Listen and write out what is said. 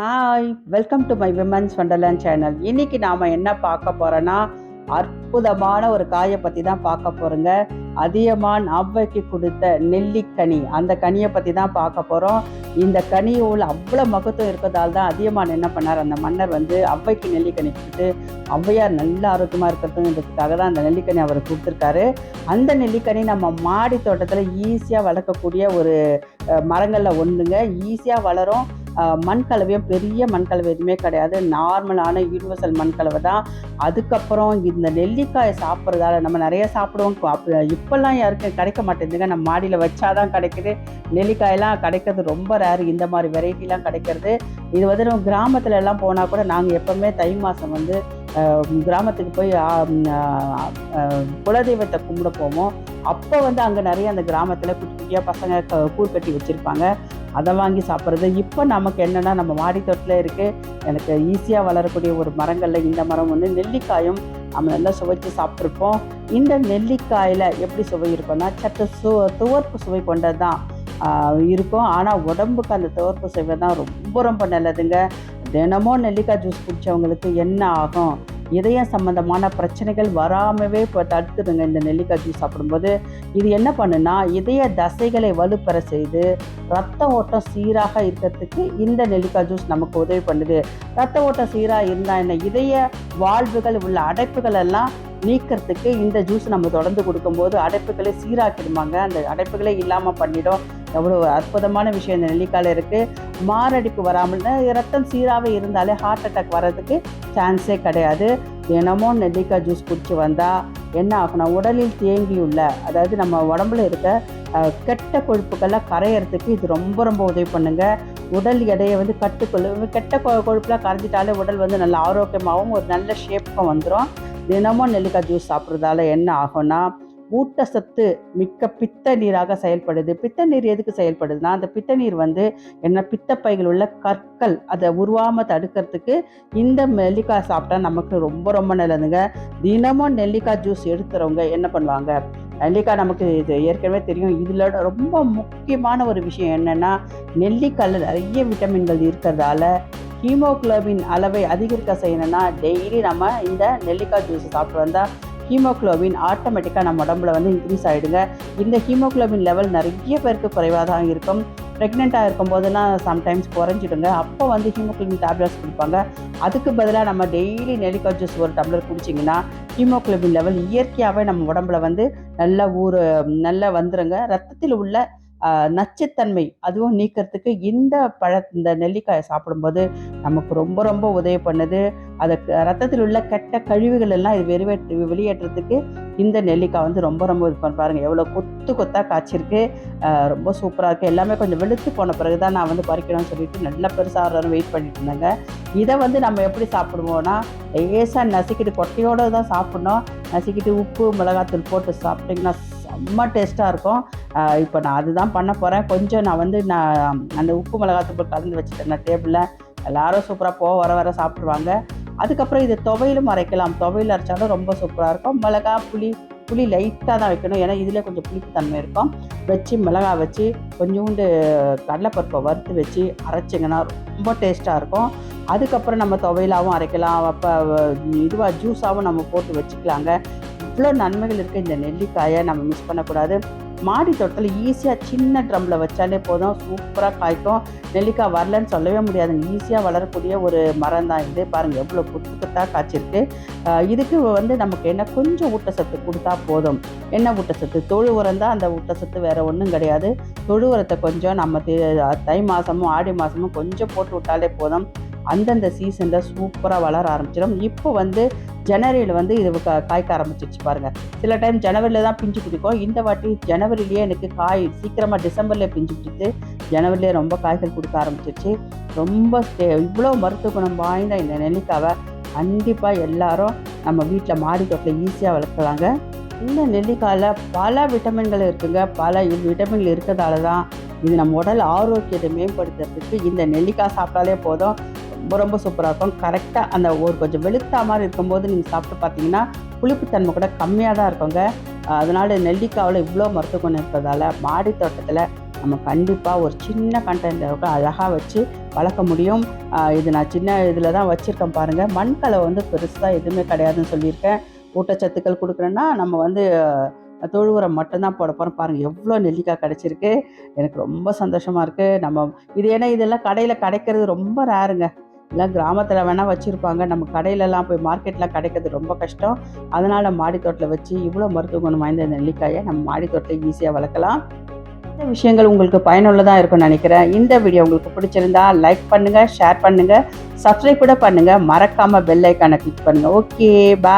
Hi welcome to my women's wonderland channel இன்னைக்கு நாம் என்ன பார்க்க போகிறோன்னா அற்புதமான ஒரு காயை பற்றி தான் பார்க்க போகிறோங்க அதியமான் அவ்வைக்கு கொடுத்த நெல்லிக்கனி அந்த கனியை பற்றி தான் பார்க்க போகிறோம் இந்த கனியோல் அவ்வளோ மகத்துவம் இருக்கிறதால தான் அதியமான் என்ன பண்ணார் அந்த மன்னர் வந்து அவ்வைக்கு நெல்லிக்கனி கொடுத்து ஔவையார் நல்ல ஆரோக்கியமாக இருக்கிறதுன்றதுக்காக தான் அந்த நெல்லிக்கனி அவர் கொடுத்துருக்காரு. அந்த நெல்லிக்கனி நம்ம மாடி தோட்டத்தில் ஈஸியாக வளர்க்கக்கூடிய ஒரு மரங்களில் ஒன்றுங்க ஈஸியாக வளரும். மண் கலவையும் பெரிய மண் கலவை எதுவுமே கிடையாது. நார்மலான யூனிவர்சல் மண் கலவை தான். அதுக்கப்புறம் இந்த நெல்லிக்காயை சாப்பிட்றதால நம்ம நிறைய சாப்பிடுவோம். இப்போல்லாம் யாருக்கும் கிடைக்க மாட்டேங்குதுங்க. நம்ம மாடியில் வச்சாதான் கிடைக்குது. நெல்லிக்காயெல்லாம் கிடைக்கிறது ரொம்ப ரேர் இந்த மாதிரி வெரைட்டிலாம் கிடைக்கிறது. இது வந்து நம்ம கிராமத்துல எல்லாம் போனால் கூட நாங்கள் எப்போவுமே தை மாதம் வந்து கிராமத்துக்கு போய் குலதெய்வத்தை கும்பிட போவோம். அப்போ வந்து அங்கே நிறைய அந்த கிராமத்தில் குட்டி குட்டியாக பசங்க க- கூழ் கட்டி வச்சுருப்பாங்க. அதை வாங்கி சாப்பிட்றது. இப்போ நமக்கு என்னென்னா நம்ம மாடி தோட்டத்தில் இருக்குது எனக்கு ஈஸியாக வளரக்கூடிய ஒரு மரங்களில் இந்த மரம் வந்து நெல்லிக்காயும் நம்ம நல்லா சுவைச்சு சாப்பிட்ருப்போம். இந்த நெல்லிக்காயில் எப்படி சுவை இருக்கும்னா சற்று சு துவர்ப்பு சுவை கொண்டது தான் இருக்கும். ஆனால் உடம்புக்கு அந்த துவர்ப்பு சுவை தான் ரொம்ப ரொம்ப நல்லதுங்க. தினமும் நெல்லிக்காய் ஜூஸ் குடித்தவங்களுக்கு என்ன ஆகும்? இதயம் சம்பந்தமான பிரச்சனைகள் வராமவே இப்போ தடுத்துடுங்க இந்த நெல்லிக்காய் ஜூஸ் சாப்பிடும்போது. இது என்ன பண்ணுன்னா இதய தசைகளை வலுப்பெற செய்து ரத்த ஓட்டம் சீராக இருக்கிறதுக்கு இந்த நெல்லிக்காய் ஜூஸ் நமக்கு உதவி பண்ணுது. ரத்த ஓட்டம் சீராக இருந்தால் என்ன? இதய வாழ்வுகள் உள்ள அடைப்புகள் எல்லாம் நீக்கிறதுக்கு இந்த ஜூஸ் நம்ம தொடர்ந்து கொடுக்கும்போது அடைப்புகளை சீராக்கிடுவாங்க அந்த அடைப்புகளே இல்லாமல் பண்ணிடும். எவ்வளோ அற்புதமான விஷயம் இந்த நெல்லிக்காயில் இருக்குது மாரடைப்பு வராமல் ரத்தம் சீராகவே இருந்தாலே ஹார்ட் அட்டாக் வர்றதுக்கு சான்ஸே கிடையாது. தினமும் நெல்லிக்காய் ஜூஸ் குடிச்சு வந்தால் என்ன ஆகும்னா உடலில் தேங்கியுள்ள அதாவது நம்ம உடம்புல இருக்க கெட்ட கொழுப்புக்கெல்லாம் கரையிறதுக்கு இது ரொம்ப ரொம்ப உதவி பண்ணுங்க. உடல் எடையை வந்து கட்டுக்கொள்ளு கெட்ட கொ- கொழுப்புலாம் கரைஞ்சிட்டாலே உடல் வந்து நல்ல ஆரோக்கியமாகவும் ஒரு நல்ல ஷேப்புக்கும் வந்துடும் தினமும் நெல்லிக்காய் ஜூஸ் சாப்பிட்றதால என்ன ஆகும்னா ஊட்டச்சத்து மிக்க பித்த நீராக செயல்படுது. பித்த நீர் எதுக்கு செயல்படுதுன்னா அந்த பித்த நீர் வந்து என்ன பித்தப்பைகள் உள்ள கற்கள் அதை உருவாமல் தடுக்கிறதுக்கு இந்த நெல்லிக்காய் சாப்பிட்டா நமக்கு ரொம்ப ரொம்ப நல்லதுங்க. தினமும் நெல்லிக்காய் ஜூஸ் எடுக்கிறவங்க என்ன பண்ணுவாங்க? நெல்லிக்காய் நமக்கு இது ஏற்கனவே தெரியும். இதில் ரொம்ப முக்கியமான ஒரு விஷயம் என்னென்னா நெல்லிக்காயில் நிறைய விட்டமின்கள் இருக்கிறதால ஹீமோகுளோபின் அளவை அதிகரிக்க செய்யணும்னா டெய்லி நம்ம இந்த நெல்லிக்காய் ஜூஸ் சாப்பிட்டு வந்தால் ஹீமோகுளோபின் ஆட்டோமேட்டிக்காக நம்ம உடம்புல வந்து இன்க்ரீஸ் ஆகிடுங்க இந்த ஹீமோகுளோபின் லெவல் நிறைய பேருக்கு குறைவாக தான் இருக்கும். ப்ரெக்னெண்ட்டாக இருக்கும்போதெல்லாம் சம்டைம்ஸ் குறைஞ்சிடுங்க. அப்போ வந்து ஹீமோக்ளோபின் டேப்லெட்ஸ் கொடுப்பாங்க. அதுக்கு பதிலாக நம்ம டெய்லி நெல்லிக்காய் ஜூஸ் ஒரு டம்ளர் குடிச்சிங்கன்னா ஹீமோகுளோபின் லெவல் இயற்கையாகவே நம்ம உடம்புல வந்து நல்லா ஊறு நல்லா வந்துடுங்க ரத்தத்தில் உள்ள நச்சுத்தன்மை அதுவும் நீக்கிறதுக்கு இந்த பழ இந்த நெல்லிக்காயை சாப்பிடும்போது நமக்கு ரொம்ப ரொம்ப உதவி பண்ணுது. அதுக்கு ரத்தத்தில் உள்ள கெட்ட கழிவுகள் எல்லாம் இது வெளியேற்று வெளியேற்றுறதுக்கு இந்த நெல்லிக்காய் வந்து ரொம்ப ரொம்ப இது பண்ண. பாருங்கள் எவ்வளோ கொத்து கொத்தாக காய்ச்சிருக்கு. ரொம்ப சூப்பராக இருக்குது எல்லாமே கொஞ்சம் வெளுத்து போன பிறகு தான் நான் வந்து பறிக்கணும்னு சொல்லிட்டு நல்லா பெருசாக வெயிட் பண்ணிட்டு இருந்தேங்க. இதை வந்து நம்ம எப்படி சாப்பிடுவோம்னா லேசாக நசுக்கிட்டு கொட்டையோடு தான் சாப்பிட்ணும். நசுக்கிட்டு உப்பு மிளகாத்தூள் போட்டு சாப்பிட்டிங்கன்னா செம்ம டேஸ்ட்டாக இருக்கும். இப்போ நான் அதுதான் பண்ண போகிறேன் கொஞ்சம் நான் வந்து நான் அந்த உப்பு மிளகாத்தூள் கலந்து வச்சுட்டேன் நான் டேபிளில் எல்லாரும் சூப்பராக போக வர வர சாப்பிட்ருவாங்க அதுக்கப்புறம் இது துவையிலும் அரைக்கலாம். துவையில் அரைச்சாலும் ரொம்ப சூப்பராக இருக்கும். மிளகா புளி புளி லைட்டாக தான் வைக்கணும். ஏன்னா இதில் கொஞ்சம் புளிப்புத்தன்மை இருக்கும். வச்சு மிளகா வச்சு கொஞ்சோண்டு கடலைப்பருப்பை வறுத்து வச்சு அரைச்சிங்கன்னா ரொம்ப டேஸ்ட்டாக இருக்கும். அதுக்கப்புறம் நம்ம துவையிலாகவும் அரைக்கலாம். அப்போ இதுவாக ஜூஸாகவும் நம்ம போட்டு வச்சுக்கலாங்க. இவ்வளோ நன்மைகள் இருக்குது இந்த நெல்லிக்காயை நம்ம மிஸ் பண்ணக்கூடாது. மாடி தோட்டத்தில் ஈஸியாக சின்ன ட்ரம்மில் வச்சாலே போதும். சூப்பராக காய்க்கும். நெல்லிக்காய் வரலன்னு சொல்லவே முடியாதுங்க ஈஸியாக வளரக்கூடிய ஒரு மரம் தான் இது. பாருங்கள் எவ்வளோ குத்து குத்தாக காய்ச்சிருக்கு. இதுக்கு வந்து நமக்கு என்ன? கொஞ்சம் ஊட்டச்சத்து கொடுத்தா போதும். என்ன ஊட்டச்சத்து? தொழு உரம் தான். அந்த ஊட்டச்சத்து வேறு ஒன்றும் கிடையாது. தொழு உரத்தை கொஞ்சம் நம்ம தை மாதமும் ஆடி மாதமும் கொஞ்சம் போட்டு விட்டாலே போதும். அந்தந்த சீசனில் சூப்பராக வளர ஆரம்பிச்சிடும். இப்போ வந்து ஜனவரியில் வந்து இது க காய்க்க ஆரம்பிச்சிருச்சு பாருங்கள் சில டைம் ஜனவரியில் தான் பிஞ்சு பிடிக்கும். இந்த வாட்டி ஜனவரிலேயே எனக்கு காய் சீக்கிரமாக டிசம்பரில் பிஞ்சு பிடித்து ஜனவரிலேயே ரொம்ப காய்கள் கொடுக்க ஆரம்பிச்சிருச்சு. ரொம்ப இவ்வளோ மருத்துவ குணம் வாய்ந்த இந்த நெல்லிக்காவை கண்டிப்பாக எல்லாரும் நம்ம வீட்டில் மாடி தோட்டத்தில் ஈஸியாக வளர்க்கலாங்க. இந்த நெல்லிக்காயில் பல விட்டமின்கள் இருக்குங்க. பல விட்டமின்கள் இருக்கிறதால தான் இது நம்ம உடல் ஆரோக்கியத்தை மேம்படுத்துறதுக்கு இந்த நெல்லிக்காய் சாப்பிட்டாலே போதும். ரொம்ப ரொம்ப சூப்பராக இருக்கும் கரெக்டாக அந்த ஒரு கொஞ்சம் வெளுத்தா மாதிரி இருக்கும்போது நீங்கள் சாப்பிட்டு பார்த்தீங்கன்னா புளிப்புத்தன்மை கூட கம்மியாக தான் இருக்குங்க. அதனால் நெல்லிக்காவில் இவ்வளோ மருத்துவ குணம் இருக்கிறதால மாடி தோட்டத்தில் நம்ம கண்டிப்பாக ஒரு சின்ன கண்டெய்னருக்கு அழகாக வச்சு வளர்க்க முடியும். இது நான் சின்ன இதில் தான் வச்சுருக்கேன் பாருங்கள் மண்கலை வந்து பெருசாக எதுவுமே கிடையாதுன்னு சொல்லியிருக்கேன். ஊட்டச்சத்துக்கள் கொடுக்குறேன்னா நம்ம வந்து அஹ், தொழு உரம் மட்டும்தான் போட போகிறோம் பாருங்கள் எவ்வளோ நெல்லிக்காய் கிடச்சிருக்கு. எனக்கு ரொம்ப சந்தோஷமாக இருக்குது நம்ம இது ஏன்னா இதெல்லாம் கடையில் கிடைக்கிறது ரொம்ப ரேருங்க எல்லாம் கிராமத்தில் வேணால் வச்சுருப்பாங்க. நம்ம கடையிலலாம் போய் மார்க்கெட்டில் கிடைக்கிறது ரொம்ப கஷ்டம். அதனால் மாடித்தோட்டில் வச்சு இவ்வளோ மருத்துவ குணம் வாய்ந்த இந்த நெல்லிக்காயை நம்ம மாடி ஈஸியாக வளர்க்கலாம். இந்த விஷயங்கள் உங்களுக்கு பயனுள்ளதாக இருக்கும்னு நினைக்கிறேன். இந்த வீடியோ உங்களுக்கு பிடிச்சிருந்தா லைக் பண்ணுங்கள் ஷேர் பண்ணுங்கள் சப்ஸ்கிரைப் கூட பண்ணுங்கள் மறக்காமல் பெல் ஐக்கானை கிளிக் பண்ணுங்கள் ஓகே பா